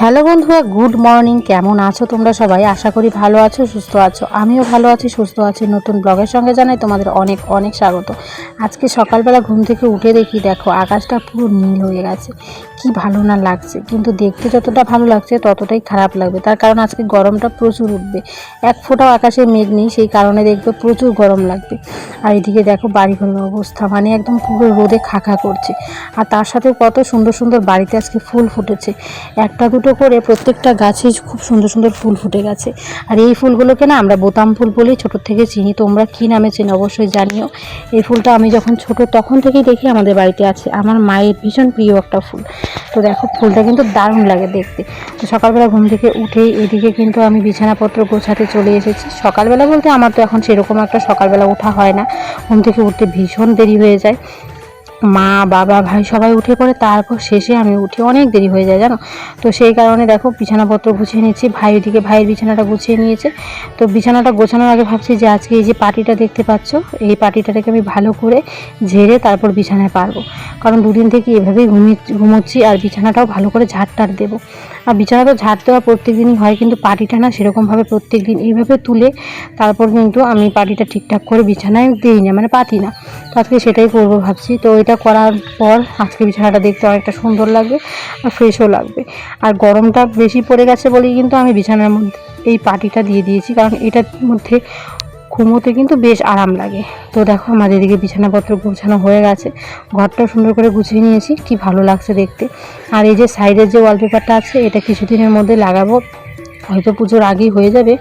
Hello বন্ধুরা, good morning. কেমন আছো তোমরা সবাই? আশা করি ভালো আছো, সুস্থ আছো। আমিও ভালো আছি, সুস্থ আছি। নতুন ব্লগের সঙ্গে জানাই তোমাদের অনেক অনেক স্বাগত। আজকে সকালবেলা ঘুম থেকে উঠে দেখি, দেখো, আকাশটা পুরো নীল হয়ে গেছে। কি ভালো না লাগছে। কিন্তু দেখতে যতটা ভালো লাগছে, ততটাই খারাপ লাগবে। তার কারণ আজকে গরমটা প্রচুর উঠবে। এক ফোঁটাও আকাশে মেঘ নেই, সেই কারণে দেখবে প্রচুর গরম লাগবে। আর এদিকে দেখো, বাড়িঘরের অবস্থা মানে একদম পুরো রোদে খাখা করছে। আর তার সাথে কত সুন্দর সুন্দর বাড়িতে আজকে ফুল ফুটেছে। একটা দুটো করে প্রত্যেকটা গাছে খুব সুন্দর সুন্দর ফুল ফুটে গেছে। আর এই ফুলগুলোকে না আমরা বোতাম ফুল বলেই ছোটো থেকে চিনি। তোমরা কী নামে চিনি অবশ্যই জানিও। এই ফুলটা আমি যখন ছোট তখন থেকেই দেখি আমাদের বাড়িতে আছে। আমার মায়ের ভীষণ প্রিয় একটা ফুল। তো দেখো, ফুলটা কিন্তু দারুণ লাগে দেখতে। তো সকালবেলা ঘুম থেকে উঠেই এদিকে কিন্তু আমি বিছানাপত্র গোছাতে চলে এসেছি। সকালবেলা বলতে আমার তো এখন সেরকম একটা সকালবেলা ওঠা হয় না। ঘুম থেকে উঠতে ভীষণ দেরি হয়ে যায়। মা, বাবা, ভাই সবাই উঠে পড়ে, তারপর শেষে আমি উঠি অনেক দেরি হয়ে যায়, জানো? তো সেই কারণে দেখো, বিছানাপত্র গুছিয়ে নিচ্ছি। ভাই ওদিকে, ভাইয়ের বিছানাটা গুছিয়ে নিয়েছে। তো বিছানাটা গোছানোর আগে ভাবছি যে আজকে এই যে পার্টিটা দেখতে পাচ্ছ, এই পার্টিটাকে আমি ভালো করে ঝেড়ে তারপর বিছানায় পারব। কারণ দুদিন থেকে এভাবেই ঘুমিয়ে, ঘুমোচ্ছি আর বিছানাটাও ভালো করে ঝাড় টাড় দেবো। আর বিছানা তো ঝাড় দেওয়া প্রত্যেক দিনই হয়, কিন্তু পাটিটা না সেরকমভাবে প্রত্যেক দিন এইভাবে তুলে তারপর কিন্তু আমি পাটিটা ঠিকঠাক করে বিছানায় দিই না মানে পাতি না। তো আজকে সেটাই করব ভাবছি। তো এটা করার পর আজকে বিছানাটা দেখতে অনেকটা সুন্দর লাগবে আর ফ্রেশও লাগবে। আর গরমটা বেশি পড়ে গেছে বলেই কিন্তু আমি বিছানার মধ্যে এই পাটিটা দিয়ে দিয়েছি, কারণ এটার মধ্যে ঘুমোতে কিন্তু বেশ আরাম লাগে। তো দেখো আমাদের এদিকে বিছানাপত্র গোছানো হয়ে গেছে। ঘরটাও সুন্দর করে গুছিয়ে নিয়েছি, কি ভালো লাগছে দেখতে। আর এই যে সাইডের যে ওয়ালপেপারটা আছে, এটা কিছুদিনের মধ্যে লাগাবো। হয়তো পুজোর আগেই হয়ে যাবে।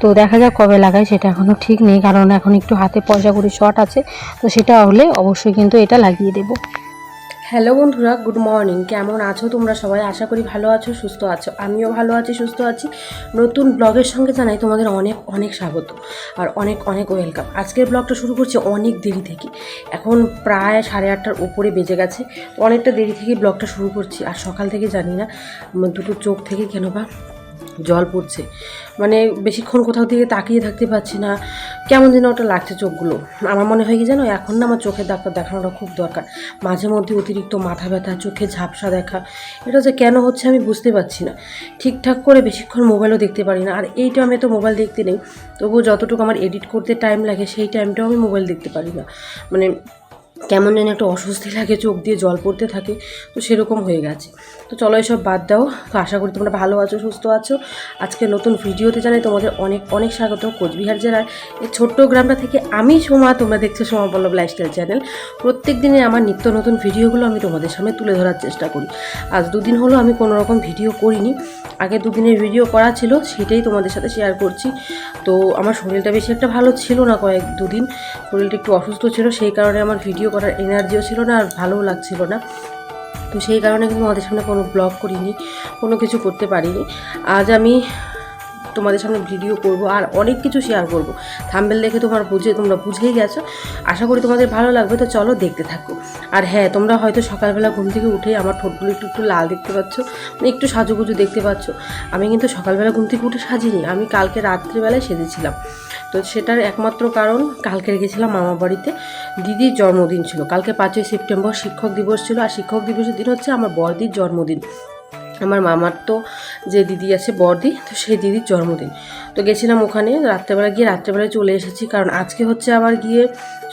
তো দেখা যাক কবে লাগাই, সেটা এখনও ঠিক নেই। কারণ এখন একটু হাতে পয়সা করি শর্ট আছে। তো সেটা হলে অবশ্যই কিন্তু এটা লাগিয়ে দেবো। হ্যালো বন্ধুরা, গুড মর্নিং। কেমন আছো তোমরা সবাই? আশা করি ভালো আছো, সুস্থ আছো। আমিও ভালো আছি, সুস্থ আছি। নতুন ব্লগের সঙ্গে জানাই তোমাদের অনেক অনেক স্বাগত আর অনেক অনেক ওয়েলকাম। আজকের ব্লগটা শুরু করছি অনেক দেরি থেকে। এখন প্রায় সাড়ে আটটার উপরে বেজে গেছে। অনেকটা দেরি থেকে ব্লগটা শুরু করছি। আর সকাল থেকে জানি না, দুটো চোখ থেকে কেন বা জল পড়ছে। মানে বেশিক্ষণ কোথাও থেকে তাকিয়ে থাকতে পারছি না। কেমন যেন ওটা লাগছে চোখগুলো। আমার মনে হয় কি জানো, এখন না আমার চোখের ডাক্তার দেখানোটা খুব দরকার। মাঝে মধ্যে অতিরিক্ত মাথা ব্যথা, চোখে ঝাপসা দেখা, এটা যে কেন হচ্ছে আমি বুঝতে পারছি না। ঠিকঠাক করে বেশিক্ষণ মোবাইলও দেখতে পারি না। আর এই টাইমে তো মোবাইল দেখতে নেই। তবুও যতটুকু আমার এডিট করতে টাইম লাগে, সেই টাইমটাও আমি মোবাইল দেখতে পারি না। মানে কেমন যেন একটা অস্বস্তি লাগে, চোখ দিয়ে জল পড়তে থাকে, তো সেরকম হয়ে গেছে। তো চলো এসব বাদ দাও, তো আশা করি তোমরা ভালো আছো, সুস্থ আছো। আজকে নতুন ভিডিওতে জানাই তোমাদের অনেক অনেক স্বাগত কোচবিহার জেলার এই ছোট্ট গ্রামটা থেকে আমি সোমা, তোমরা দেখছ সোমা পল্লব লাইফস্টাইল চ্যানেল প্রত্যেক দিনে আমার নিত্য নতুন ভিডিওগুলো আমি তোমাদের সামনে তুলে ধরার চেষ্টা করি। আজ দুদিন হলো আমি কোনো রকম ভিডিও করিনি। আগে দুদিনের ভিডিও করা ছিল, সেটাই তোমাদের সাথে শেয়ার করছি। তো আমার শরীরটা বেশি একটা ভালো ছিল না কয়েক দুদিন। শরীরটা একটু অসুস্থ ছিল, সেই কারণে আমার ভিডিও করার এনার্জিও ছিল না আর ভালোও লাগছিল না। তো সেই কারণে কিন্তু আমাদের সামনে কোনো ব্লগ করিনি, কোনো কিছু করতে পারিনি। আজ আমি তোমাদের সামনে ভিডিও করব আর অনেক কিছু শেয়ার করব। থাম্বেল দেখে তোমার বুঝে, তোমরা বুঝেই গেছো। আশা করি তোমাদের ভালো লাগবে, তো চলো দেখতে থাকো। আর হ্যাঁ তোমরা হয়তো সকালবেলা ঘুম থেকে উঠেই আমার ঠোঁটগুলো একটু একটু লাল দেখতে পাচ্ছ মানে একটু সাজুগুজু দেখতে পাচ্ছ। আমি কিন্তু সকালবেলা ঘুম থেকে উঠে সাজিনি, আমি কালকে রাত্রিবেলায় সেজেছিলাম। তো সেটার একমাত্র কারণ, কালকে গেছিলাম মামা বাড়িতে, দিদির জন্মদিন ছিল। কালকে পাঁচই সেপ্টেম্বর শিক্ষক দিবস ছিল, আর শিক্ষক দিবসের দিন হচ্ছে আমার বড়দির জন্মদিন। আমার মামার তো যে দিদি আছে বড়দি, তো সেই দিদির জন্মদিন। তো গেছিলাম ওখানে রাত্রেবেলা গিয়ে রাত্রেবেলায় চলে এসেছি, কারণ আজকে হচ্ছে আবার গিয়ে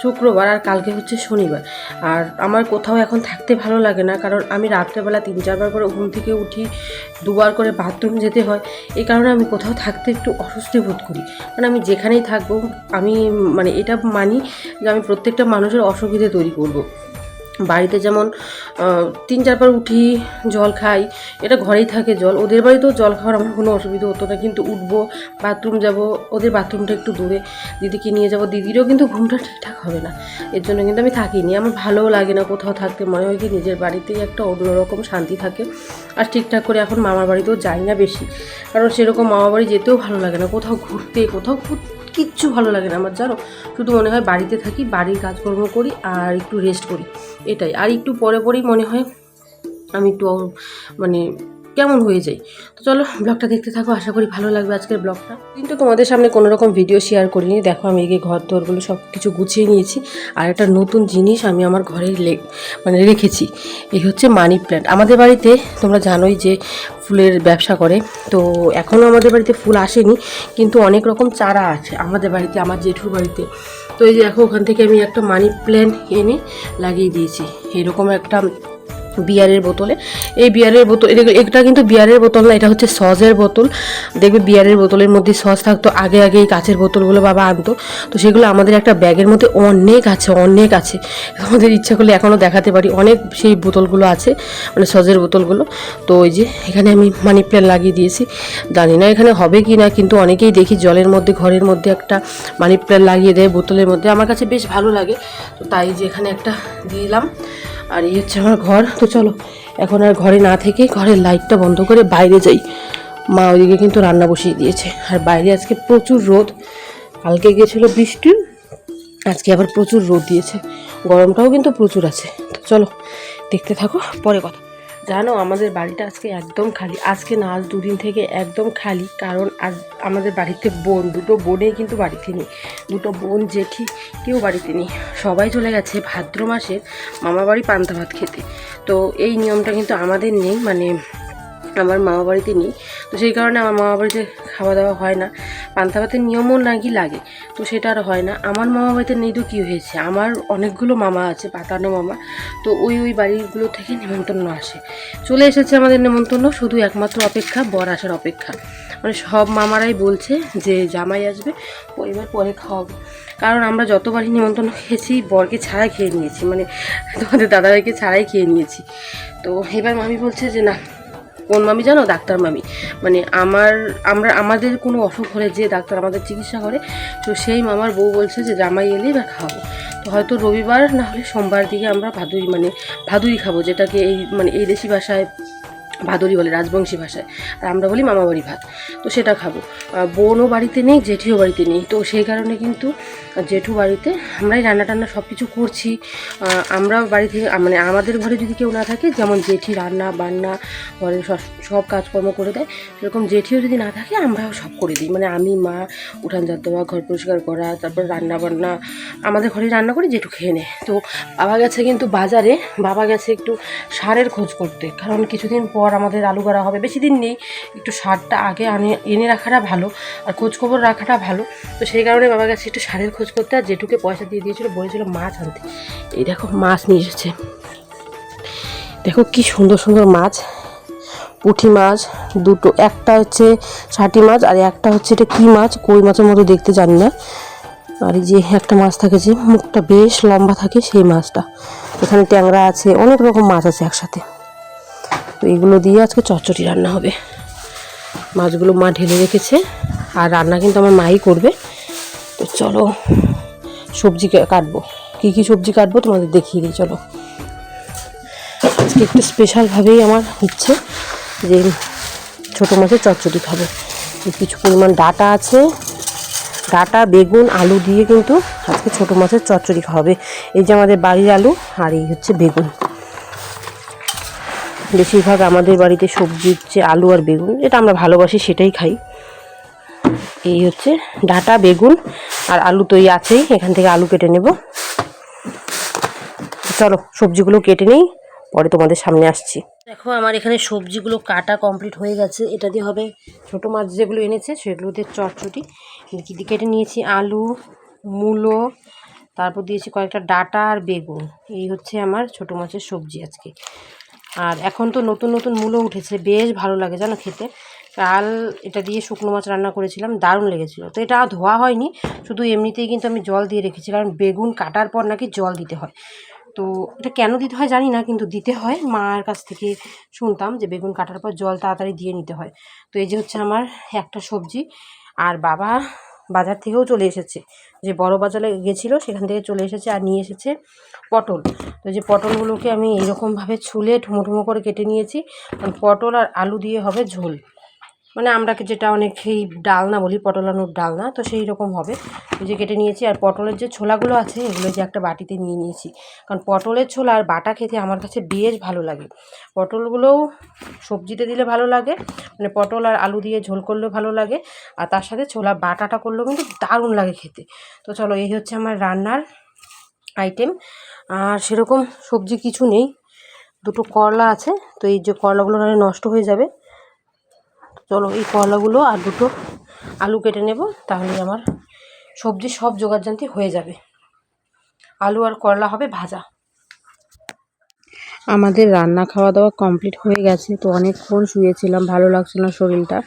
শুক্রবার আর কালকে হচ্ছে শনিবার। আর আমার কোথাও এখন থাকতে ভালো লাগে না, কারণ আমি রাত্রেবেলা তিন চারবার করে ঘুম থেকে উঠি, দুবার করে বাথরুম যেতে হয়। এই কারণে আমি কোথাও থাকতে একটু অস্বস্তি বোধ করি। কারণ আমি যেখানেই থাকব, আমি মানে এটা মানি যে আমি প্রত্যেকটা মানুষের অসুবিধে তৈরি করব। বাড়িতে যেমন তিন চারবার উঠি, জল খাই, এটা ঘরেই থাকে জল। ওদের বাড়িতেও জল খাওয়ার আমার কোনো অসুবিধা হতো না, কিন্তু উঠবো, বাথরুম যাব, ওদের বাথরুমটা একটু দূরে, দিদিকে নিয়ে যাব। দিদিরও কিন্তু ঘুমটা ঠিকঠাক হবে না, এর জন্য কিন্তু আমি থাকিনি। আমার ভালোও লাগে না কোথাও থাকতে, মনে হয় কি নিজের বাড়িতেই একটা অন্যরকম শান্তি থাকে। আর ঠিকঠাক করে এখন মামার বাড়িতেও যাই না বেশি, কারণ সেরকম মামা বাড়ি যেতেও ভালো লাগে না। কোথাও ঘুরতে, কোথাও ঘুর- কিচ্ছু ভালো লাগে না আমার, জানো? শুধু মনে হয় বাড়িতে থাকি, বাড়ির কাজকর্ম করি আর একটু রেস্ট করি, এটাই। আর একটু পরে পরেই মনে হয় আমি একটু মানে কেমন হয়ে যায়। তো চলো ব্লগটা দেখতে থাকো, আশা করি ভালো লাগবে আজকের ব্লগটা। কিন্তু তোমাদের সামনে কোনো রকম ভিডিও শেয়ার করিনি। দেখো আমি এগিয়ে ঘর দোরগুলো সব কিছু গুছিয়ে নিয়েছি। আর একটা নতুন জিনিস আমি আমার ঘরে মানে রেখেছি। এই হচ্ছে মানি প্ল্যান্ট আমাদের বাড়িতে তোমরা জানোই যে ফুলের ব্যবসা করে। তো এখনও আমাদের বাড়িতে ফুল আসেনি, কিন্তু অনেক রকম চারা আছে আমাদের বাড়িতে, আমার জেঠুর বাড়িতে। তো এই যে দেখো, ওখান থেকে আমি একটা মানি প্ল্যান্ট এনে লাগিয়ে দিয়েছি। এরকম একটা বিয়ারের বোতলে। এই বিয়ারের বোতল এটা- কিন্তু বিয়ারের বোতল না, এটা হচ্ছে সসের বোতল। দেখবে বিয়ারের বোতলের মধ্যে সস থাকতো, আগে আগে এই কাচের বোতলগুলো বাবা আনতো। তো সেগুলো আমাদের একটা ব্যাগের মধ্যে অনেক আছে অনেক আছে। আমাদের ইচ্ছা করলে এখনও দেখাতে পারি, অনেক সেই বোতলগুলো আছে মানে সসের বোতলগুলো। তো ওই যে এখানে আমি মানি প্ল্যান্ট লাগিয়ে দিয়েছি। জানি না এখানে হবে কি না, কিন্তু অনেকেই দেখি জলের মধ্যে, ঘরের মধ্যে একটা মানি প্ল্যান্ট লাগিয়ে দেয় বোতলের মধ্যে। আমার কাছে বেশ ভালো লাগে। তো তাই যে এখানে একটা দিলাম আর এই হচ্ছে আমার ঘর। তো চলো, এখন আর ঘরে না থেকে ঘরের লাইটটা বন্ধ করে বাইরে যাই। মা ওইদিকে কিন্তু রান্না বসিয়ে দিয়েছে। আর বাইরে আজকে প্রচুর রোদ। কালকে গিয়েছিল বৃষ্টি, আজকে আবার প্রচুর রোদ দিয়েছে। গরমটাও কিন্তু প্রচুর আছে। তো চলো, দেখতে থাকো, পরে কথা। জানো, আমাদের বাড়িটা আজকে একদম খালি। আজকে না, আজ দুদিন থেকে একদম খালি, কারণ আজ আমাদের বাড়িতে বোন, দুটো বোনেই কিন্তু বাড়িতে নেই। দুটো বোন, জেঠি, কেউ বাড়িতে নেই। সবাই চলে গেছে ভাদ্র মাসের মামা বাড়ি পান্তা ভাত খেতে। তো এই নিয়মটা কিন্তু আমাদের নেই মানে আমার মামা বাড়িতে নেই। তো সেই কারণে আমার মামা বাড়িতে খাওয়া দাওয়া হয় না। পান্তা ভাতের নিয়মও নাকি লাগে, তো সেটা আর হয় না। আমার মামা বাড়িতে নেই তো কী হয়েছে? আমার অনেকগুলো মামা আছে, পাতানো মামা। তো ওই ওই বাড়িগুলো থেকে নেমন্তন্ন আসে। চলে এসেছে আমাদের নেমন্তন্ন, শুধু একমাত্র অপেক্ষা, বর আসার অপেক্ষা। মানে সব মামারাই বলছে যে জামাই আসবে, ও এবার পরে খাওয়াবো। কারণ আমরা যতবারই নিমন্ত্রণ খেয়েছি, বরকে ছাড়াই খেয়ে নিয়েছি। মানে তোমাদের দাদাভাইকে ছাড়াই খেয়ে নিয়েছি। তো এবার মামি বলছে যে না কোন মামি জানো? ডাক্তার মামি। মানে আমার, আমরা, আমাদের কোনো অসুখ হলে যে ডাক্তার আমাদের চিকিৎসা করে, তো সেই মামার বউ বলছে যে, জামাই এলেই বা খাওয়াবো তো হয়তো রবিবার না হলে সোমবার দিকে আমরা ভাদুই মানে ভাদুই খাব, যেটাকে এই মানে এই দেশি ভাষায় ভাদুরি বলে, রাজবংশী ভাষায়। আর আমরা বলি মামাবাড়ি ভাত। তো সেটা খাব। বোনও বাড়িতে নেই, জেঠিও বাড়িতে নেই। তো সেই কারণে কিন্তু জেঠু বাড়িতে আমরাই রান্না টান্না সব কিছু করছি আমরা বাড়ি থেকে মানে আমাদের ঘরে যদি কেউ না থাকে, যেমন জেঠি রান্না, বান্না, ঘরের সব সব কাজকর্ম করে দেয়, সেরকম জেঠিও যদি না থাকে, আমরাও সব করে দিই। মানে আমি, মা, উঠান ঝাড় দেওয়া ঘর পরিষ্কার করা, তারপর রান্না বান্না, আমাদের ঘরেই রান্না করি, জেঠু খেয়ে নেয়। তো বাবা গেছে কিন্তু বাজারে, বাবা গেছে একটু সারের খোঁজ করতে। কারণ কিছুদিন পর আমাদের আলু করা হবে। বেশি দিন নেই, একটু সারটা আগে আনে, এনে রাখাটা ভালো আর খোঁজ খবর রাখাটা ভালো। তো সেই কারণে বাবার কাছে একটু সারের খোঁজ করতে আর জেঠুকে পয়সা দিয়ে দিয়েছিল বলেছিল মাছ আনতে। এই দেখো মাছ নিয়ে এসেছে। দেখো কি সুন্দর সুন্দর মাছ, পুঁটি মাছ, দুটো, একটা হচ্ছে ষাটি মাছ আর একটা হচ্ছে এটা কী মাছ, কই মাছের মতো দেখতে জানি না। আর যে একটা মাছ থাকে যে, মুখটা বেশ লম্বা থাকে সেই মাছটা। এখানে ট্যাংরা আছে, অনেক রকম মাছ আছে একসাথে। এগুলো দিয়ে আজকে চচ্চড়ি রান্না হবে। মাছগুলো মা ঢেলে রেখেছে, আর রান্না কিন্তু আমার মাই করবে। তো চলো, সবজি কাটবো। কী কী সবজি কাটবো তোমাদের দেখিয়ে দিই, চলো। আজকে একটু স্পেশালভাবেই আমার হচ্ছে যে ছোটো মাছের চচ্চড়ি খাব। কিছু পরিমাণ ডাটা আছে। ডাটা, বেগুন, আলু দিয়ে কিন্তু আজকে ছোটো মাছের চচ্চড়ি খাওয়াবে। এই যে আমাদের বাড়ির আলু, আর এই হচ্ছে বেগুন। বেশিরভাগ আমাদের বাড়িতে সবজি হচ্ছে আলু আর বেগুন, যেটা আমরা ভালোবাসি সেটাই খাই। এই হচ্ছে ডাটা, বেগুন আর আলু তো এই আছেই, এখান থেকে আলু কেটে নেব। চলো, সবজিগুলো কেটে নেই, পরে তোমাদের সামনে আসছি। দেখো, আমার এখানে সবজিগুলো কাটা কমপ্লিট হয়ে গেছে। এটা দিয়ে হবে ছোটো মাছ যেগুলো এনেছে, সেগুলো দিয়ে চটচটি। কেটে নিয়েছি? আলু, মূলো, তারপর দিয়েছি কয়েকটা ডাটা আর বেগুন। এই হচ্ছে আমার ছোটো মাছের সবজি আজকে। আর এখন তো নতুন নতুন মূলো উঠেছে, বেশ ভালো লাগে জানো খেতে। কাল এটা দিয়ে শুকনো মাছ রান্না করেছিলাম, দারুণ লেগেছিলো। তো এটা ধোয়া হয়নি, শুধু এমনিতেই কিন্তু আমি জল দিয়ে রেখেছি, কারণ বেগুন কাটার পর নাকি জল দিতে হয়। তো এটা কেন দিতে হয় জানি না, কিন্তু দিতে হয়। মার কাছ থেকে শুনতাম যে বেগুন কাটার পর জল তাড়াতাড়ি দিয়ে নিতে হয়। তো এই যে হচ্ছে আমার একটা সবজি, আর বাবা বাজার থেকেও চলে এসেছে। যে বড় বাজারে গেছিল, সেখান থেকে চলে এসেছে আর নিয়ে এসেছে পটল। তো যে পটলগুলোকে আমি এইরকমভাবে ছুলে ঠুমো ঠুমো করে কেটে নিয়েছি। পটল আর আলু দিয়ে হবে ঝোল। মানে আমরা যেটা অনেক এই ডালনা বলি পটল আলুর ডালনা, তো সেই রকম হবে যে কেটে নিয়েছি, আর পটলের যে ছোলাগুলো আছে, এগুলো যে একটা বাটিতে নিয়ে নিয়েছি। কারণ পটলের ছোলা আর বাটা খেতে আমার কাছে বেশ ভালো লাগে। পটলগুলোও সবজিতে দিলে ভালো লাগে মানে পটল আর আলু দিয়ে ঝোল করলেও ভালো লাগে, আর তার সাথে ছোলা বাটাটা করলেও কিন্তু দারুণ লাগে খেতে। তো চলো, এই হচ্ছে আমার রান্নার আইটেম আর সেরকম সবজি কিছু নেই, দুটো করলা আছে, তো এই যে করলাগুলো নষ্ট হয়ে যাবে। চলো এই করলাগুলো আর দুটো আলু কেটে নেব, তাহলে আমার সবজি সব জোগাড়জান্তি হয়ে যাবে। আলু আর করলা হবে ভাজা। আমাদের রান্না খাওয়া দাওয়া কমপ্লিট হয়ে গেছে, তো অনেকক্ষণ শুয়েছিলাম, ভালো লাগছিল না শরীরটা।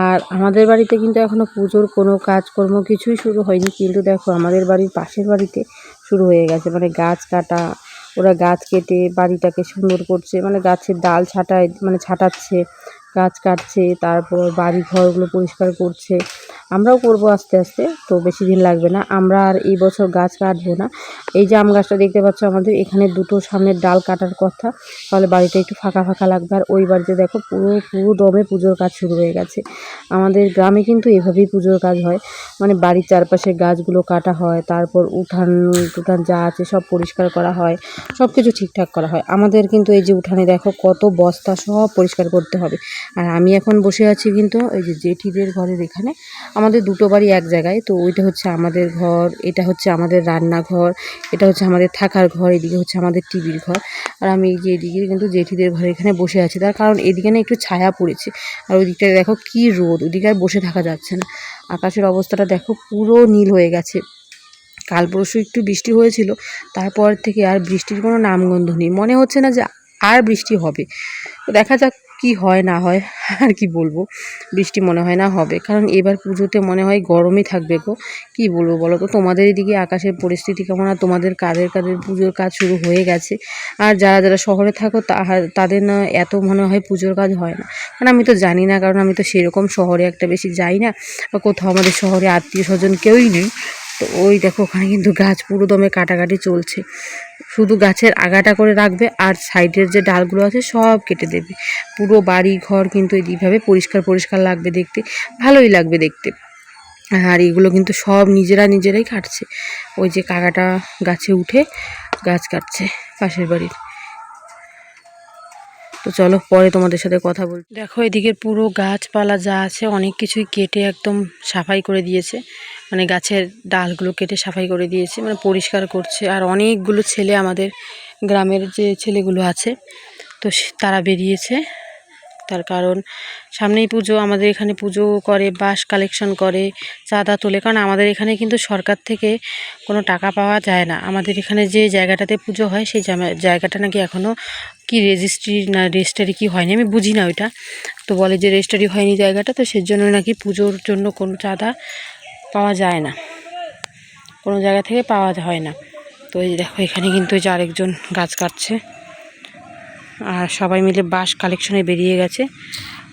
আর আমাদের বাড়িতে কিন্তু এখনও পুজোর কোনো কাজকর্ম কিছুই শুরু হয়নি, কিন্তু দেখো আমাদের বাড়ির পাশের বাড়িতে শুরু হয়ে গেছে। মানে গাছ কাটা, ওরা গাছ কেটে বাড়িটাকে সুন্দর করছে মানে গাছের ডাল ছাটায় মানে ছাটাচ্ছে গাছ কাটছে, তারপর বাড়ি ঘরগুলো পরিষ্কার করছে। আমরাও করব আস্তে আস্তে, তো বেশি দিন লাগবে না। আমরা আর এই বছর গাছ কাটবো না। এই যে আম গাছটা দেখতে পাচ্ছ আমাদের, এখানে দুটো সামনের ডাল কাটার কথা। তাহলে বাড়িটা একটু ফাঁকা ফাঁকা লাগবে। আর ওই বাড়িতে দেখো, পুরো পুরো দমে পুজোর কাজ শুরু হয়ে গেছে। আমাদের গ্রামে কিন্তু এভাবেই পুজোর কাজ হয়। মানে বাড়ির চারপাশে গাছগুলো কাটা হয়, তারপর উঠান টুঠান যা আছে সব পরিষ্কার করা হয় সব কিছু ঠিকঠাক করা হয়। আমাদের কিন্তু এই যে উঠানে দেখো, কত বস্তা সব পরিষ্কার করতে হবে। আর আমি এখন বসে আছি কিন্তু ওই যে জেঠিদের ঘরের এখানে। আমাদের দুটো বাড়ি এক জায়গায়, তো ওইটা হচ্ছে আমাদের ঘর, এটা হচ্ছে আমাদের রান্নাঘর, এটা হচ্ছে আমাদের থাকার ঘর, এদিকে হচ্ছে আমাদের টিভির ঘর। আর আমি এই যে এদিকে কিন্তু জেঠিদের ঘরে এখানে বসে আছি। তার কারণ এদিকে না একটু ছায়া পড়েছে। আর ওই দিকটায় দেখো কি রোদ ওদিকে আর বসে থাকা যাচ্ছে না। আকাশের অবস্থাটা দেখো পুরো নীল হয়ে গেছে। কাল পরশু একটু বৃষ্টি হয়েছিল, তারপর থেকে আর বৃষ্টির কোনো নামগন্ধ নেই। মনে হচ্ছে না যে আর বৃষ্টি হবে। দেখা যাক কি হয় না হয় আর কি বলব? বৃষ্টি মনে হয় না হবে। কারণ এবার পুজোতে মনে হয় গরমই থাকবে গো। কি বলব বলো তো? তোমাদের এদিকে আকাশের পরিস্থিতি কেমন? আর তোমাদের কাদের কাদের পুজোর কাজ শুরু হয়ে গেছে? আর যারা যারা শহরে থাকো তাদের না এত মনে হয় পুজোর কাজ হয় না। কারণ আমি তো জানি না, কারণ আমি তো সেরকম শহরে একটা বেশি যাই না। বা কোথাও আমাদের শহরে আত্মীয় স্বজন কেউই নেই। তো ওই দেখো, ওখানে কিন্তু গাছ পুরো দমে কাটাকাটি চলছে। শুধু গাছের আগাটা করে রাখবে আর সাইডের যে ডালগুলো আছে সব কেটে দেবে। পুরো বাড়ি ঘর কিন্তু এইভাবে পরিষ্কার পরিষ্কার লাগবে দেখতে, ভালোই লাগবে দেখতে। আর এগুলো কিন্তু সব নিজেরা নিজেরাই কাটছে। ওই যে কাকাটা গাছে উঠে গাছ কাটছে পাশের বাড়ির। তো চলো পরে তোমাদের সাথে কথা বল দেখো এদিকের পুরো গাছপালা যা আছে অনেক কিছুই কেটে একদম সাফাই করে দিয়েছে। মানে গাছের ডালগুলো কেটে সাফাই করে দিয়েছে মানে পরিষ্কার করছে। আর অনেকগুলো ছেলে আমাদের গ্রামের যে ছেলেগুলো আছে, তো তারা বেরিয়েছে। তার কারণ সামনেই পুজো, আমাদের এখানে পুজো করে, বাঁশ কালেকশন করে, চাঁদা তোলে। কারণ আমাদের এখানে কিন্তু সরকার থেকে কোনো টাকা পাওয়া যায় না। আমাদের এখানে যে জায়গাটাতে পুজো হয়, সেই জায়গাটা নাকি এখনও কি রেজিস্ট্রি না রেজিস্টারি কি হয়নি, আমি বুঝি না ওইটা। তো বলে যে রেজিস্টারি হয়নি জায়গাটা, তো সেজন্য নাকি পুজোর জন্য কোনো চাঁদা পাওয়া যায় না। কোনো জায়গা থেকে পাওয়া হয় না। তো এই দেখো, এখানে কিন্তু যে আরেকজন গাছ কাটছে। আর সবাই মিলে বাঁশ কালেকশনে বেরিয়ে গেছে।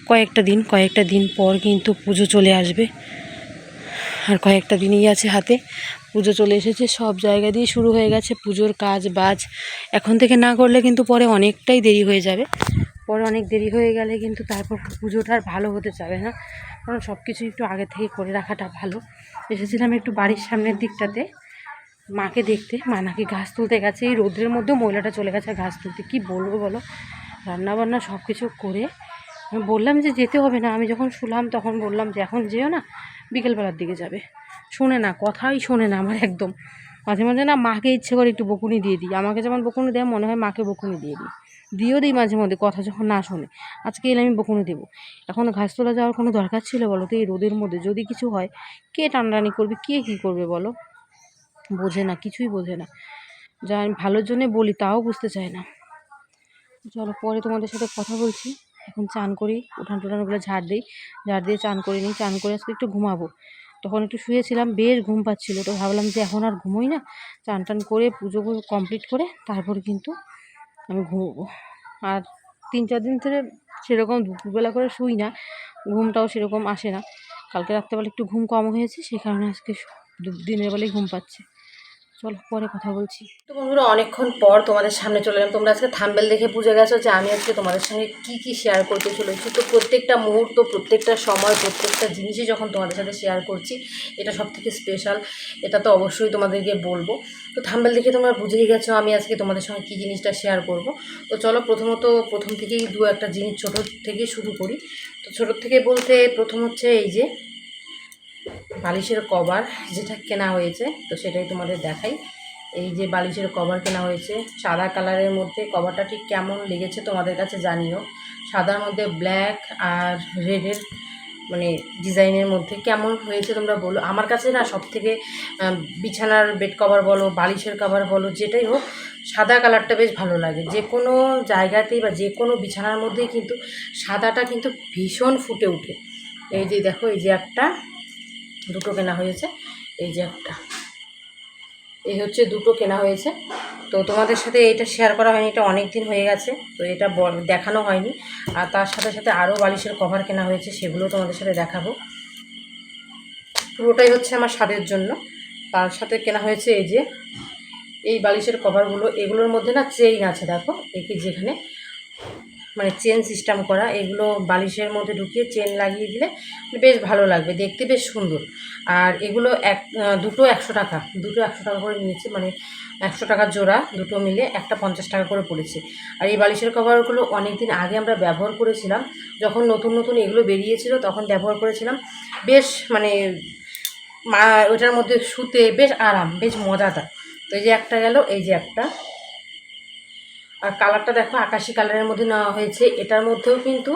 কয়েকটা দিন কয়েকটা দিন পর কিন্তু পুজো চলে আসবে। আর কয়েকটা দিনই আছে হাতে। পুজো চলে এসেছে, সব জায়গা দিয়ে শুরু হয়ে গেছে পুজোর কাজ বাজ। এখন থেকে না করলে কিন্তু পরে অনেকটাই দেরি হয়ে যাবে। পরে অনেক দেরি হয়ে গেলে কিন্তু তারপর পুজোটা আর ভালো হতে চাবে না। কারণ সব কিছু একটু আগে থেকে করে রাখাটা ভালো। এসেছিলাম একটু বাড়ির সামনের দিকটাতে, মাকে দেখতে। মা নাকি ঘাস তুলতে গেছে। এই রোদ্রের মধ্যেও মহিলাটা চলে গেছে ঘাস তুলতে। কি বলব বলো? রান্না বান্না সব কিছু করে বললাম যে যেতে হবে না। আমি যখন শুনলাম তখন বললাম যে এখন যেও না, বিকেলবেলার দিকে যাবে। শোনে না, কথাই শোনে না আমার একদম। মাঝে মাঝে না মাকে ইচ্ছে করে একটু বকুনি দিয়ে দিই। আমাকে যেমন বকুনি দেয়, মনে হয় মাকে বকুনি দিয়ে দিই। দিয়েও দিই মাঝে মধ্যে, কথা যখন না শোনে। আজকে এলে আমি বকুনি দেবো। এখন ঘাস তোলা যাওয়ার কোনো দরকার ছিল বলো তো এই রোদের মধ্যে? যদি কিছু হয়, কে টানটানি করবে? কে কী করবে বলো? বোঝে না, কিছুই বোঝে না। যা আমি ভালোর জন্যে বলি, তাও বুঝতে চায় না। চলো, পরে তোমাদের সাথে কথা বলছি। এখন চান করি উঠান টুঠানগুলো ঝাড় দিই। ঝাড় দিয়ে চান করে নিই। চান করে আজকে একটু ঘুমাবো। তখন একটু শুয়েছিলাম, বেশ ঘুম পাচ্ছিলো। তো ভাবলাম যে এখন আর ঘুমোই না। চান টান করে পুজো কমপ্লিট করে তারপর কিন্তু আমি ঘুম আর তিন চার দিন ধরে সেরকম দুপুরবেলা করে শুই না, ঘুমটাও সেরকম আসে না। কালকে রাত্রেবেলা একটু ঘুম কম হয়েছে সেই কারণে আজকে দিনের বেলায় ঘুম পাচ্ছে। চলো পরে কথা বলছি। তো বন্ধুরা, অনেকক্ষণ পর তোমাদের সামনে চলে এলাম। তোমরা আজকে থাম্বেল দেখে বুঝে গেছো যে আমি আজকে তোমাদের সঙ্গে কি কি শেয়ার করতে চলেছি। তো প্রত্যেকটা মুহূর্ত, প্রত্যেকটা সময়, প্রত্যেকটা জিনিসই যখন তোমাদের সাথে শেয়ার করছি, এটা সব থেকে স্পেশাল এটা তো অবশ্যই তোমাদেরকে বলব। তো থাম্বেল দেখে তোমরা বুঝেই গেছো আমি আজকে তোমাদের সঙ্গে কী জিনিসটা শেয়ার করব। তো চলো প্রথমত, প্রথম থেকেই দু একটা জিনিস ছোটো থেকে শুরু করি। তো ছোটোর থেকে বলতে প্রথম হচ্ছে এই যে বালিশের কভার যেটা কেনা হয়েছে, তো সেটাই তোমাদের দেখাই। এই যে বালিশের কভার কেনা হয়েছে, সাদা কালারের মধ্যে কভারটা ঠিক কেমন লেগেছে তোমাদের কাছে জানিও। সাদার মধ্যে ব্ল্যাক আর রেডের মানে ডিজাইনের মধ্যে কেমন হয়েছে তোমরা বলো। আমার কাছে না সব থেকে বিছানার বেড কভার বলো, বালিশের কভার বলো, যেটাই হোক, সাদা কালারটা বেশ ভালো লাগে। যে কোনো জায়গাতেই বা যে কোনো বিছানার মধ্যেই কিন্তু সাদাটা কিন্তু ভীষণ ফুটে ওঠে। এই যে দেখো, এই যে একটা দুটো কেনা হয়েছে। এই যে একটা। এই হচ্ছে দুটো কেনা হয়েছে। তো তোমাদের সাথে এটা শেয়ার করা হয়নি, এটা অনেক দিন হয়ে গেছে। তো এটা দেখানো হয়নি। আর তার সাথে সাথে আরও বালিশের কভার কেনা হয়েছে, সেগুলো তোমাদের সাথে দেখাবো। পুরোটাই হচ্ছে আমার স্বাদের জন্য। তার সাথে কেনা হয়েছে এই যে, এই বালিশের কভারগুলো এগুলোর মধ্যে না চেইন আছে, দেখো। একে যেখানে মানে চেন সিস্টেম করা, এগুলো বালিশের মধ্যে ঢুকিয়ে চেন লাগিয়ে দিলে বেশ ভালো লাগবে, দেখতে বেশ সুন্দর। আর এগুলো এক দুটো একশো টাকা, দুটো একশো টাকা করে নিয়েছি মানে একশো টাকা জোড়া দুটো মিলে, একটা পঞ্চাশ টাকা করে পড়েছে। আর এই বালিশের কভারগুলো অনেক দিন আগে আমরা ব্যবহার করেছিলাম, যখন নতুন নতুন এগুলো বেরিয়েছিল তখন ব্যবহার করেছিলাম, বেশ মানে মা, ওটার মধ্যে শুতে বেশ আরাম, বেশ মজাদার। তো এই যে একটা গেল, এই যে একটা। আর কালারটা দেখো, আকাশি কালারের মধ্যে নেওয়া হয়েছে। এটার মধ্যেও কিন্তু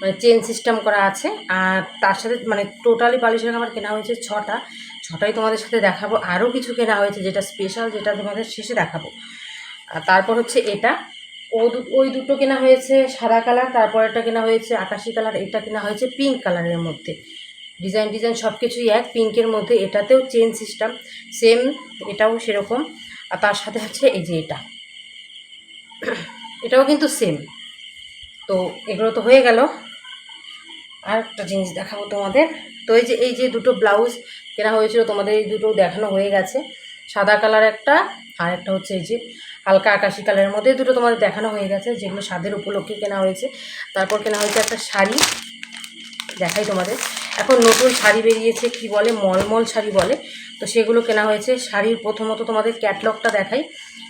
মানে চেন সিস্টেম করা আছে। আর তার সাথে মানে টোটালি বালিশের খাবার কেনা হয়েছে ছটা। ছটাই তোমাদের সাথে দেখাবো। আরও কিছু কেনা হয়েছে, যেটা স্পেশাল যেটা তোমাদের শেষে দেখাবো। আর তারপর হচ্ছে এটা। ও ওই দুটো কেনা হয়েছে, সাদা কালার, তারপর এটা কেনা হয়েছে আকাশি কালার, এটা কেনা হয়েছে পিঙ্ক কালারের মধ্যে। ডিজাইন ডিজাইন সব কিছুই এক পিঙ্কের মধ্যে। এটাতেও চেন সিস্টেম সেম এটাও সেরকম। আর তার সাথে হচ্ছে এই যে এটা। এটাও কিন্তু সেম তো এগুলো তো হয়ে গেল। আর একটা জিনিস দেখাবো তোমাদের। তো এই যে এই যে দুটো ব্লাউজ কেনা হয়েছিল, তোমাদের এই দুটো দেখানো হয়ে গেছে। সাদা কালার একটা, আর একটা হচ্ছে এই যে হালকা আকাশি কালারের মধ্যে দুটো তোমাদের দেখানো হয়ে গেছে, যেগুলো স্বাদের উপলক্ষে কেনা হয়েছে। তারপর কেনা হয়েছে একটা শাড়ি। দেখাই তোমাদের। এখন নতুন শাড়ি বেরিয়েছে, কি বলে, মলমল শাড়ি বলে। তো সেগুলো কেনা হয়েছে। শাড়ির প্রথমত তোমাদের ক্যাটলগটা দেখাই।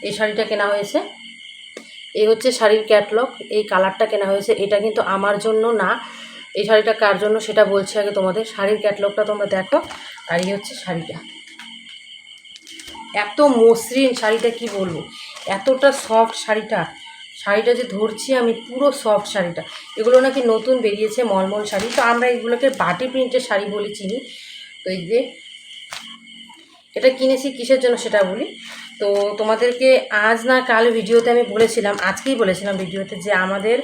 এই শাড়িটা কেনা হয়েছে। এই হচ্ছে শাড়ির ক্যাটলগ এই কালারটা কেনা হয়েছে। এটা কিন্তু আমার জন্য না। এই শাড়িটা কার জন্য সেটা বলছি আগে তোমাদের। শাড়ির ক্যাটলগটা তোমরা দেখো। আর এই হচ্ছে শাড়িটা। এত মসৃণ শাড়িটা কি বলব? এতটা সফট শাড়িটা। শাড়িটা যে ধরছি আমি, পুরো সফট শাড়িটা। এগুলো নাকি নতুন বেরিয়েছে মলমল শাড়ি। তো আমরা এগুলোকে বাটি প্রিন্টের শাড়ি বলে চিনি। তো এই যে, এটা কিনেছি কিসের জন্য সেটা বলি। তো তোমাদেরকে আজ না কাল ভিডিওতে আমি বলেছিলাম, আজকেই বলেছিলাম ভিডিওতে যে আমাদের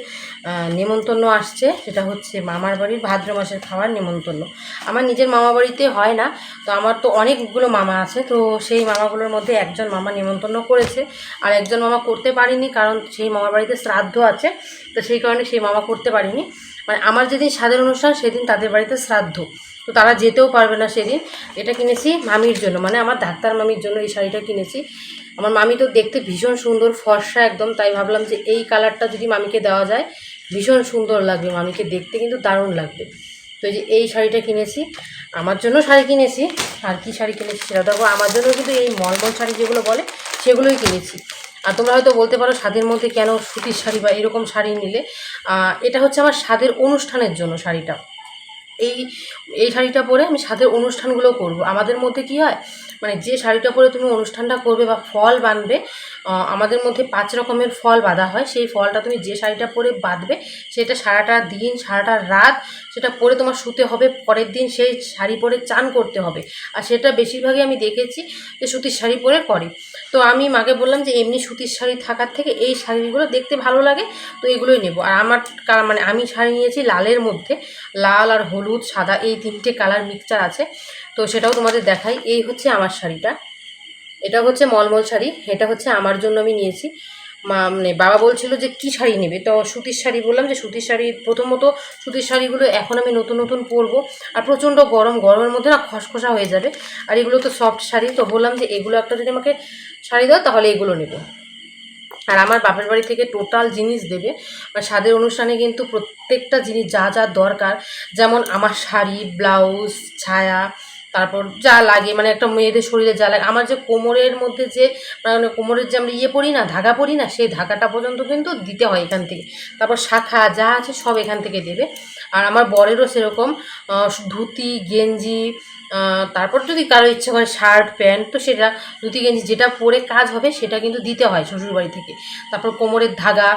নেমন্তন্ন আসছে। সেটা হচ্ছে মামার বাড়ির ভাদ্র মাসের খাওয়ার নেমন্তন্ন। আমার নিজের মামা বাড়িতে হয় না, তো আমার তো অনেকগুলো মামা আছে। তো সেই মামাগুলোর মধ্যে একজন মামা নেমন্তন্ন করেছে। আর একজন মামা করতে পারিনি, কারণ সেই মামার বাড়িতে শ্রাদ্ধ আছে। তো সেই কারণে সেই মামা করতে পারিনি। মানে আমার যেদিন স্বাদের অনুষ্ঠান, সেদিন তাদের বাড়িতে শ্রাদ্ধ। তো তারা যেতেও পারবে না সেদিন। এটা কিনেছি মামির জন্য মানে আমার ডাক্তার মামির জন্য এই শাড়িটা কিনেছি। আমার মামি তো দেখতে ভীষণ সুন্দর, ফর্সা একদম, তাই ভাবলাম যে এই কালারটা যদি মামিকে দেওয়া যায়, ভীষণ সুন্দর লাগবে মামিকে দেখতে, কিন্তু দারুণ লাগবে। তো এই যে এই শাড়িটা কিনেছি, আমার জন্য শাড়ি কিনেছি। আর কি শাড়ি কিনেছি সেটা দেখো, আমার জন্য কিন্তু এই মলমল শাড়ি যেগুলো বলে, সেগুলোই কিনেছি। আর তোমরা হয়তো বলতে পারো স্বাদের মধ্যে কেন সুতির শাড়ি বা এরকম শাড়ি নিলে। এটা হচ্ছে আমার স্বাদের অনুষ্ঠানের জন্য শাড়িটা। এই এই শাড়িটা পরে আমি সাথে অনুষ্ঠানগুলো করব। আমাদের মধ্যে কি হয় মানে যে শাড়িটা পরে তুমি অনুষ্ঠানটা করবে বা ফল বাঁধবে আমাদের মধ্যে পাঁচ রকমের ফল বাঁধা হয়। সেই ফলটা তুমি যে শাড়িটা পরে বাঁধবে, সেটা সারাটা দিন, সারাটা রাত সেটা পরে তোমার শুতে হবে, পরের দিন সেই শাড়ি পরে চান করতে হবে। আর সেটা বেশিরভাগই আমি দেখেছি যে সুতির শাড়ি পরে করে। তো আমি মাকে বললাম যে, এমনি সুতির শাড়ি থাকার থেকে এই শাড়িগুলো দেখতে ভালো লাগে, তো এগুলোই নেব। আর আমার মানে আমি শাড়ি নিয়েছি লালের মধ্যে, লাল আর হলুদ, সাদা, এই তিনটে কালার মিক্সচার আছে। তো সেটাও তোমাদের দেখাই। এই হচ্ছে আমার শাড়িটা। এটা হচ্ছে মলমল শাড়ি। এটা হচ্ছে আমার জন্য আমি নিয়েছি। মানে বাবা বলছিল যে কী শাড়ি নেবে? তো সুতির শাড়ি বললাম যে সুতির শাড়ি, প্রথমত সুতির শাড়িগুলো এখন আমি নতুন নতুন পরবো। আর প্রচণ্ড গরম, গরমের মধ্যে না খসখসা হয়ে যাবে। আর এগুলো তো সফট শাড়ি। তো বললাম যে এগুলো একটা যদি আমাকে শাড়ি দাও, তাহলে এগুলো নেব। আর আমার বাপের বাড়ি থেকে টোটাল জিনিস দেবে। মানে স্বাদের অনুষ্ঠানে কিন্তু প্রত্যেকটা জিনিস যা যা দরকার, যেমন আমার শাড়ি, ব্লাউজ, ছায়া তারপর যা লাগে মানে একটা মেয়েদের শরীরে যা লাগে, আমার যে কোমরের মধ্যে যে মানে কোমরের যে আমরা ইয়ে পড়ি না, ধাগা পড়ি না, সেই ধাগাটা পর্যন্ত কিন্তু দিতে হয় এখান থেকে। তারপর শাখা যা আছে সব এখান থেকে দেবে। আর আমার বরেরও সেরকম ধুতি, গেঞ্জি তারপর যদি কারও ইচ্ছে করে শার্ট, প্যান্ট, তো সেটা ধুতি, গেঞ্জি, যেটা পরে কাজ হবে সেটা কিন্তু দিতে হয় শ্বশুরবাড়ি থেকে। তারপর কোমরের ধাগা,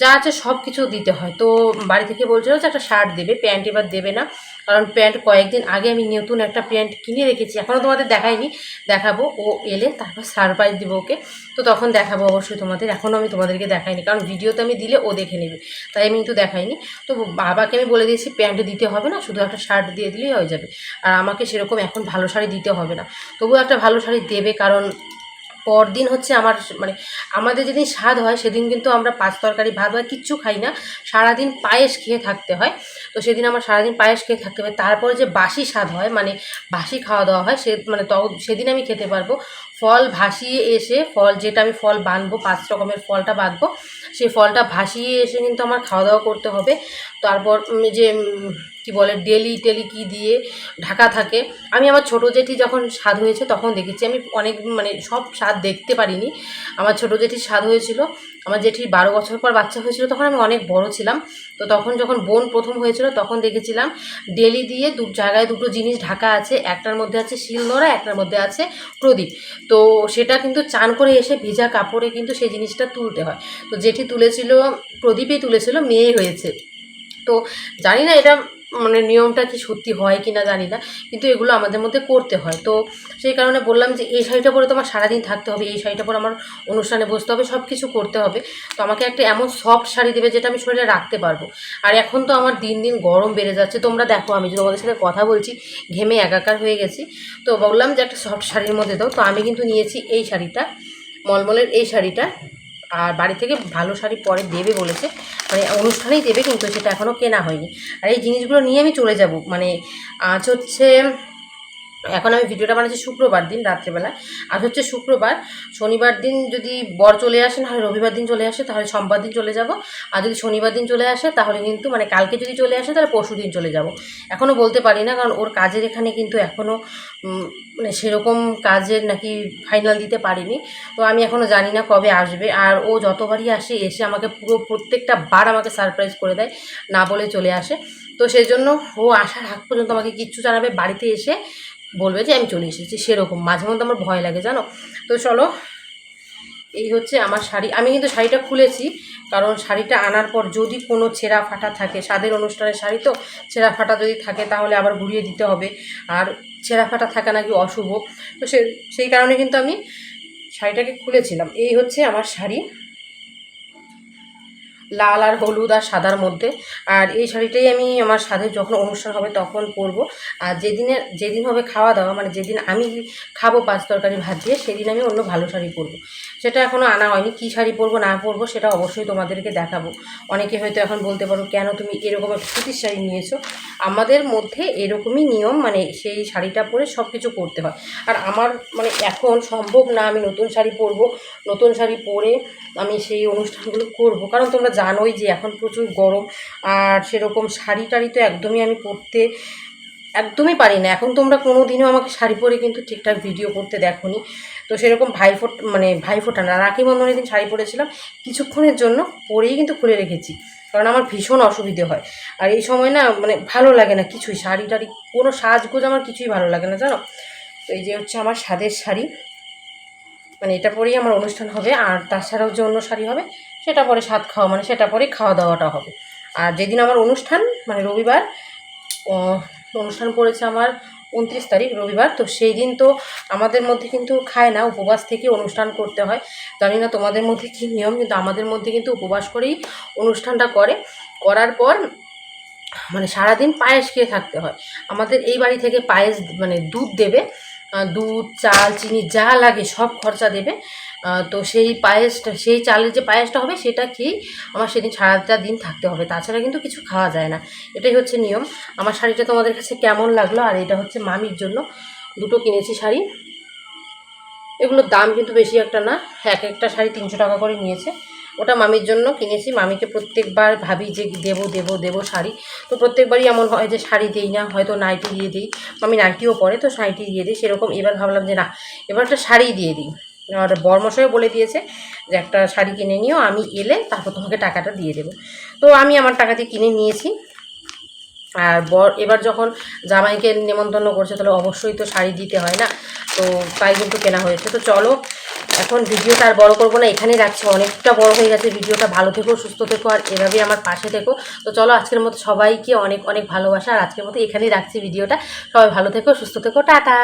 যা আছে সব কিছু দিতে হয়। তো বাড়ি থেকে বলছিল যে একটা শার্ট দেবে, প্যান্ট এবার দেবে না। কারণ প্যান্ট কয়েকদিন আগে আমি নতুন একটা প্যান্ট কিনে রেখেছি এখনও তোমাদের দেখাইনি, দেখাবো। ও এলে তারপর সারপ্রাইজ দেবো ওকে। তো তখন দেখাবো অবশ্যই তোমাদের। এখনও আমি তোমাদেরকে দেখাইনি, কারণ ভিডিওতে আমি দিলে ও দেখে নেবে, তাই আমি কিন্তু দেখাইনি। তো বাবাকে আমি বলে দিয়েছি, প্যান্ট দিতে হবে না, শুধু একটা শার্ট দিয়ে দিলেই হয়ে যাবে। আর আমাকে সেরকম এখন ভালো শাড়ি দিতে হবে না। তবুও একটা ভালো শাড়ি দেবে, কারণ পরদিন হচ্ছে আমার মানে আমাদের যেদিন স্বাদ হয় সেদিন কিন্তু আমরা পাঁচ তরকারি, ভাত বা কিচ্ছু খাই না। সারাদিন পায়েস খেয়ে থাকতে হয়। তো সেদিন আমার সারাদিন পায়েস খেয়ে থাকতে হয়। তারপরে যে বাসি স্বাদ হয় মানে বাসি খাওয়া দাওয়া হয়, সে মানে সেদিন আমি খেতে পারব। ফল ভাসিয়ে এসে, ফল যেটা আমি ফল বাঁধবো পাঁচ রকমের ফলটা বাঁধবো সেই ফলটা ভাসিয়ে এসে কিন্তু আমার খাওয়া দাওয়া করতে হবে। তারপর যে কি বলে, ডেলি, টেলি কি দিয়ে ঢাকা থাকে। আমি আমার ছোটো জেঠি যখন স্বাদ হয়েছে তখন দেখেছি। আমি অনেক মানে সব স্বাদ দেখতে পারিনি। আমার ছোটো জেঠির স্বাদ হয়েছিল। আমার জেঠির বারো বছর পর বাচ্চা হয়েছিল তখন আমি অনেক বড় ছিলাম। তো তখন যখন বোন প্রথম হয়েছিল তখন দেখেছিলাম, ডেলি দিয়ে দু জায়গায় দুটো জিনিস ঢাকা আছে। একটার মধ্যে আছে শিলনোড়া, একটার মধ্যে আছে প্রদীপ। তো সেটা কিন্তু চান করে এসে ভেজা কাপড়ে কিন্তু সেই জিনিসটা তুলতে হয়। তো জেঠি তুলেছিল, প্রদীপেই তুলেছিল, মেয়ে হয়েছে। তো জানি না এটা মানে নিয়মটা কি সত্যি হয় কি না জানি না, কিন্তু এগুলো আমাদের মধ্যে করতে হয়। তো সেই কারণে বললাম যে, এই শাড়িটা পরে তোমার সারাদিন থাকতে হবে, এই শাড়িটা পরে আমার অনুষ্ঠানে বসতে হবে সব কিছু করতে হবে। তো আমাকে একটা এমন সফট শাড়ি দেবে যেটা আমি শরীরে রাখতে পারব। আর এখন তো আমার দিন দিন গরম বেড়ে যাচ্ছে, তোমরা দেখো, আমি যদি তোমাদের সাথে কথা বলছি, ঘেমে একাকার হয়ে গেছি। তো বললাম যে একটা সফট শাড়ির মধ্যে দাও, তো আমি কিন্তু নিয়েছি এই শাড়িটা, মলমলের এই শাড়িটা। আর বাড়ি থেকে ভালো শাড়ি পরে দেবে বলেছে। মানে অনুষ্ঠানেই দেবে কিন্তু সেটা এখনও কেনা হয়নি। আর এই জিনিসগুলো নিয়ে আমি চলে যাব। মানে আজ হচ্ছে এখন আমি ভিডিওটা বানাচ্ছি শুক্রবার দিন রাত্রেবেলা আর হচ্ছে শুক্রবার, শনিবার দিন যদি বর চলে আসে, নাহলে রবিবার দিন চলে আসে, তাহলে সোমবার দিন চলে যাব। আর যদি শনিবার দিন চলে আসে, তাহলে কিন্তু মানে কালকে যদি চলে আসে, তাহলে পরশু দিন চলে যাব। এখনও বলতে পারি না, কারণ ওর কাজের এখানে কিন্তু এখনও মানে সেরকম কাজের নাকি ফাইনাল দিতে পারিনি। তো আমি এখনও জানি না কবে আসবে। আর ও যতবারই আসে, এসে আমাকে পুরো প্রত্যেকটা বার আমাকে সারপ্রাইজ করে দেয়, না বলে চলে আসে। তো সেই জন্য ও আসার আগ পর্যন্ত আমাকে কিচ্ছু জানাবে। বাড়িতে এসে বলবে যে আমি চলে এসেছি, সেরকম। মাঝে মধ্যে আমার ভয় লাগে, জানো? তো চলো, এই হচ্ছে আমার শাড়ি। আমি কিন্তু শাড়িটা খুলেছি, কারণ শাড়িটা আনার পর যদি কোনো ছেঁড়া ফাটা থাকে, স্বাদের অনুষ্ঠানের শাড়ি তো, ছেঁড়া ফাটা যদি থাকে তাহলে আবার ঘুরিয়ে দিতে হবে। আর ছেঁড়া ফাটা থাকা নাকি অশুভ। তো সে, সেই কারণে কিন্তু আমি শাড়িটাকে খুলেছিলাম। এই হচ্ছে আমার শাড়ি। লাল আর হলুদ আর সাদার মধ্যে। আর এই শাড়িটাই আমি আমার সাথে যখন অনুষ্ঠান হবে তখন পরবো। আর যেদিনে, যেদিন হবে খাওয়া দাওয়া মানে যেদিন আমি খাব পাঁচ তরকারি ভাজিয়ে সেদিন আমি অন্য ভালো শাড়ি পরবো। সেটা এখনও আনা হয়নি, কী শাড়ি পরবো, না পরবো, সেটা অবশ্যই তোমাদেরকে দেখাবো। অনেকে হয়তো এখন বলতে পারো, কেন তুমি এরকম একটা সুতির শাড়ি নিয়েছো? আমাদের মধ্যে এরকমই নিয়ম মানে সেই শাড়িটা পরে সব কিছু করতে হয়। আর আমার মানে এখন সম্ভব না আমি নতুন শাড়ি পরবো। নতুন শাড়ি পরে আমি সেই অনুষ্ঠানগুলো করব। কারণ তোমরা জানোই যে এখন প্রচুর গরম, আর সেরকম শাড়ি টাড়ি তো একদমই আমি পরতে একদমই পারি না। এখন তোমরা কোনো দিনও আমাকে শাড়ি পরে কিন্তু ঠিকঠাক ভিডিও করতে দেখোনি। তো সেরকম ভাইফোট মানে ভাইফোঁটা না রাখি বন্ধনের দিন শাড়ি পরেছিলাম, কিছুক্ষণের জন্য পরেই কিন্তু খুলে রেখেছি, কারণ আমার ভীষণ অসুবিধে হয়। আর এই সময় না মানে ভালো লাগে না কিছুই, শাড়ি টাড়ি, কোনো সাজগোজ আমার কিছুই ভালো লাগে না, জানো? তো এই যে হচ্ছে আমার স্বাদের শাড়ি মানে এটা পরেই আমার অনুষ্ঠান হবে, আর তাছাড়াও যে অন্য শাড়ি হবে সেটা পরে স্বাদ খাওয়া মানে সেটা পরে খাওয়া দাওয়াটা হবে। আর যেদিন আমার অনুষ্ঠান মানে রবিবার অনুষ্ঠান পড়েছে আমার উনত্রিশ তারিখ, রবিবার, তো সেই দিন তো আমাদের মধ্যে কিন্তু খায় না, উপবাস থেকে অনুষ্ঠান করতে হয়। জানি না তোমাদের মধ্যে কী নিয়ম, কিন্তু আমাদের মধ্যে কিন্তু উপবাস করেই অনুষ্ঠানটা করে। করার পর মানে সারাদিন পায়েস খেয়ে থাকতে হয়। আমাদের এই বাড়ি থেকে পায়েস মানে দুধ দেবে দুধ, চাল, চিনি, যা লাগে সব খরচা দেবে। তো সেই পায়েসটা, সেই চালের যে পায়েসটা হবে, সেটা খেয়েই আমার সেদিন সারাটা দিন থাকতে হবে। তাছাড়া কিন্তু কিছু খাওয়া যায় না। এটাই হচ্ছে নিয়ম। আমার শাড়িটা তোমাদের কাছে কেমন লাগল? আর এটা হচ্ছে মামির জন্য। দুটো কিনেছি শাড়ি। এগুলোর দাম কিন্তু বেশি একটা না। এক একটা শাড়ি তিনশো টাকা করে নিয়েছে। ওটা মামির জন্য কিনেছি। মামিকে প্রত্যেকবার ভাবি যে দেবো দেবো দেবো শাড়ি। তো প্রত্যেকবারই এমন হয় যে শাড়ি দিই না, হয়তো নাইটি দিয়ে দিই। মামি নাইটিও পরে, তো শাড়িটি দিয়ে দিই। সেরকম এবার ভাবলাম যে না, এবার একটা শাড়ি দিয়ে দিই। আর বর্মশয় বলে দিয়েছে যে একটা শাড়ি কিনে নিও, আমি এলে তারপর তোমাকে টাকাটা দিয়ে দেবো। তো আমি আমার টাকা দিয়ে কিনে নিয়েছি। আর বর এবার যখন জামাইকে নেমন্তন্ন করছে, তাহলে অবশ্যই তো শাড়ি দিতে হয় না? তো তাই কিন্তু কেনা হয়েছে। তো চলো, এখন ভিডিওটা আর বড় করব না, এখানেই রাখছি। অনেকটা বড় হয়ে গেছে ভিডিওটা। ভালো থেকো, সুস্থ থেকো, আর এভাবেই আমার পাশে থেকো। তো চলো, আজকের মতো সবাইকে অনেক অনেক ভালোবাসা, আর আজকের মতো এখানেই রাখছি ভিডিওটা। সবাই ভালো থেকো, সুস্থ থেকো, টাটা!